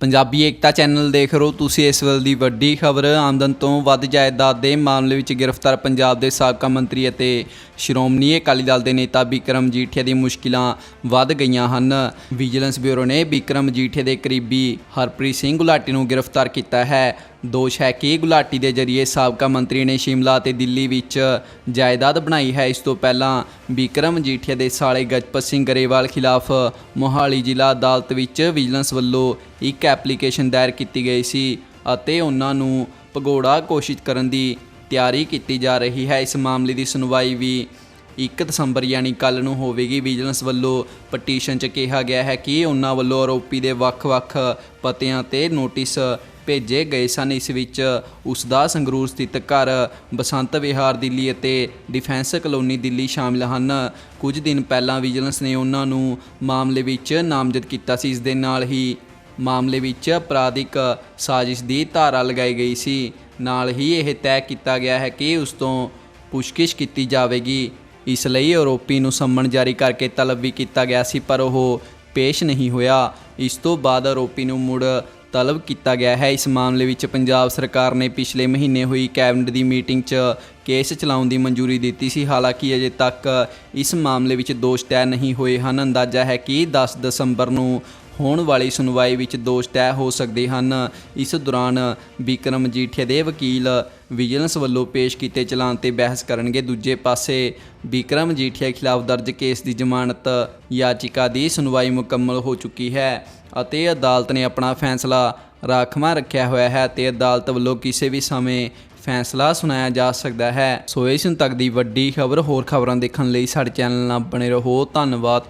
ਪੰਜਾਬੀ ਏਕਤਾ channel ਦੇਖ ਰਹੇ ਹੋ ਤੁਸੀਂ ਇਸ ਵੇਲੇ ਦੀ ਵੱਡੀ ਖਬਰ। ਆਮਦਨ ਤੋਂ ਵੱਧ ਜਾਇਦਾਦ ਦੇ ਮਾਮਲੇ ਵਿੱਚ ਗ੍ਰਿਫਤਾਰ ਪੰਜਾਬ ਦੇ ਸਾਬਕਾ ਮੰਤਰੀ ਅਤੇ ਸ਼੍ਰੋਮਣੀ ਅਕਾਲੀ ਦਲ ਦੇ ਨੇਤਾ ਬਿਕਰਮ ਜੀਠੀਆ ਦੀ ਮੁਸ਼ਕਿਲਾਂ ਵੱਧ ਗਈਆਂ ਹਨ। ਵਿਜੀਲੈਂਸ ਬਿਊਰੋ ਨੇ ਬਿਕਰਮ ਜੀਠੀਆ ਦੇ ਕਰੀਬੀ ਹਰਪ੍ਰੀਤ ਸਿੰਘ ਗੁਲਾਟੀ ਨੂੰ ਗ੍ਰਿਫਤਾਰ ਕੀਤਾ ਹੈ। ਦੋਸ਼ ਹੈ ਕਿ ਗੁਲਾਟੀ ਦੇ ਜ਼ਰੀਏ ਸਾਬਕਾ ਮੰਤਰੀ ਨੇ ਸ਼ਿਮਲਾ ਅਤੇ ਦਿੱਲੀ ਵਿੱਚ ਜਾਇਦਾਦ ਬਣਾਈ ਹੈ। ਇਸ ਤੋਂ ਪਹਿਲਾਂ ਬਿਕਰਮ ਜੀਠੀਆ ਦੇ ਸਾਲੇ ਗਜਪਤ ਸਿੰਘ ਗਰੇਵਾਲ ਖਿਲਾਫ ਮੋਹਾਲੀ ਜ਼ਿਲ੍ਹਾ ਅਦਾਲਤ ਵਿੱਚ ਵਿਜੀਲੈਂਸ ਵੱਲੋਂ ਇੱਕ ਐਪਲੀਕੇਸ਼ਨ ਦਾਇਰ ਕੀਤੀ ਗਈ ਸੀ ਅਤੇ ਉਹਨਾਂ ਨੂੰ ਭਗੌੜਾ ਘੋਸ਼ਿਤ ਕਰਨ ਦੀ ਤਿਆਰੀ ਕੀਤੀ ਜਾ ਰਹੀ ਹੈ। ਇਸ ਮਾਮਲੇ ਦੀ ਸੁਣਵਾਈ ਵੀ 1 ਦਸੰਬਰ ਯਾਨੀ ਕੱਲ ਨੂੰ ਹੋਵੇਗੀ। ਵਿਜੀਲੈਂਸ ਵੱਲੋਂ ਪਟੀਸ਼ਨ 'ਚ ਕਿਹਾ ਗਿਆ ਹੈ ਕਿ ਉਹਨਾਂ ਵੱਲੋਂ ਆਰੋਪੀ ਦੇ ਵੱਖ-ਵੱਖ ਪਤਿਆਂ ਤੇ ਨੋਟਿਸ ਭੇਜੇ ਗਏ ਸਨ। ਇਸ ਵਿੱਚ ਉਸ ਦਾ ਸੰਗਰੂਰ ਸਥਿਤ ਘਰ ਬਸੰਤ ਵਿਹਾਰ, ਦਿੱਲੀ ਅਤੇ ਡਿਫੈਂਸ ਕਲੋਨੀ ਦਿੱਲੀ ਸ਼ਾਮਿਲ ਹਨ। ਕੁਝ ਦਿਨ ਪਹਿਲਾਂ ਵਿਜੀਲੈਂਸ ਨੇ ਉਹਨਾਂ ਨੂੰ ਮਾਮਲੇ ਵਿੱਚ ਨਾਮਜ਼ਦ ਕੀਤਾ ਸੀ। ਇਸ ਦੇ ਨਾਲ ਹੀ ਮਾਮਲੇ ਵਿੱਚ ਅਪਰਾਧਿਕ ਸਾਜ਼ਿਸ਼ ਦੀ ਧਾਰਾ ਲਗਾਈ ਗਈ ਸੀ। ਨਾਲ ਹੀ ਇਹ ਤੈਅ ਕੀਤਾ ਗਿਆ ਹੈ ਕਿ ਉਸ ਤੋਂ ਪੁੱਛਗਿੱਛ ਕੀਤੀ ਜਾਵੇਗੀ। ਇਸ ਲਈ ਆਰੋਪੀ ਨੂੰ ਸੰਮਨ ਜਾਰੀ ਕਰਕੇ ਤਲਬ ਵੀ ਕੀਤਾ ਗਿਆ ਸੀ, ਪਰ ਉਹ ਪੇਸ਼ ਨਹੀਂ ਹੋਇਆ। ਇਸ ਤੋਂ ਬਾਅਦ ਆਰੋਪੀ ਨੂੰ ਮੁੜ ਤਲਬ ਕੀਤਾ ਗਿਆ ਹੈ। ਇਸ ਮਾਮਲੇ ਵਿੱਚ ਪੰਜਾਬ ਸਰਕਾਰ ਨੇ ਪਿਛਲੇ ਮਹੀਨੇ ਹੋਈ ਕੈਬਨਿਟ ਦੀ ਮੀਟਿੰਗ 'ਚ ਕੇਸ ਚਲਾਉਣ ਦੀ ਮਨਜ਼ੂਰੀ ਦਿੱਤੀ ਸੀ। ਹਾਲਾਂਕਿ ਅਜੇ ਤੱਕ ਇਸ ਮਾਮਲੇ ਵਿੱਚ ਦੋਸ਼ ਤੈਅ ਨਹੀਂ ਹੋਏ ਹਨ। ਅੰਦਾਜ਼ਾ ਹੈ ਕਿ 10 ਦਸੰਬਰ ਨੂੰ ਹੋਣ ਵਾਲੀ ਸੁਣਵਾਈ ਵਿੱਚ ਦੋਸ਼ ਤੈਅ ਹੋ ਸਕਦੇ ਹਨ। ਇਸ ਦੌਰਾਨ ਬਿਕਰਮ ਜੀਠੀਆ ਦੇ ਵਕੀਲ ਵਿਜੀਲੈਂਸ ਵੱਲੋਂ ਪੇਸ਼ ਕੀਤੇ ਚਲਾਨ ਤੇ ਬਹਿਸ ਕਰਨਗੇ। ਦੂਜੇ ਪਾਸੇ ਬਿਕਰਮ ਜੀਠੀਆ ਖਿਲਾਫ ਦਰਜ ਕੇਸ ਦੀ ਜ਼ਮਾਨਤ ਯਾਚਿਕਾ ਦੀ ਸੁਣਵਾਈ ਮੁਕੰਮਲ ਹੋ ਚੁੱਕੀ ਹੈ ਅਤੇ ਅਦਾਲਤ ਨੇ ਆਪਣਾ ਫੈਸਲਾ ਰਾਖਵਾਂ ਰੱਖਿਆ ਹੋਇਆ ਹੈ ਤੇ ਅਦਾਲਤ ਵੱਲੋਂ ਕਿਸੇ ਵੀ ਸਮੇਂ ਫੈਸਲਾ ਸੁਣਾਇਆ ਜਾ ਸਕਦਾ ਹੈ। ਸੋ ਇਸ ਤੱਕ ਦੀ ਵੱਡੀ ਖਬਰ ਹੋਰ ਖਬਰਾਂ ਦੇਖਣ ਲਈ ਸਾਡੇ ਚੈਨਲ ਨਾਲ ਬਣੇ ਰਹੋ। ਧੰਨਵਾਦ।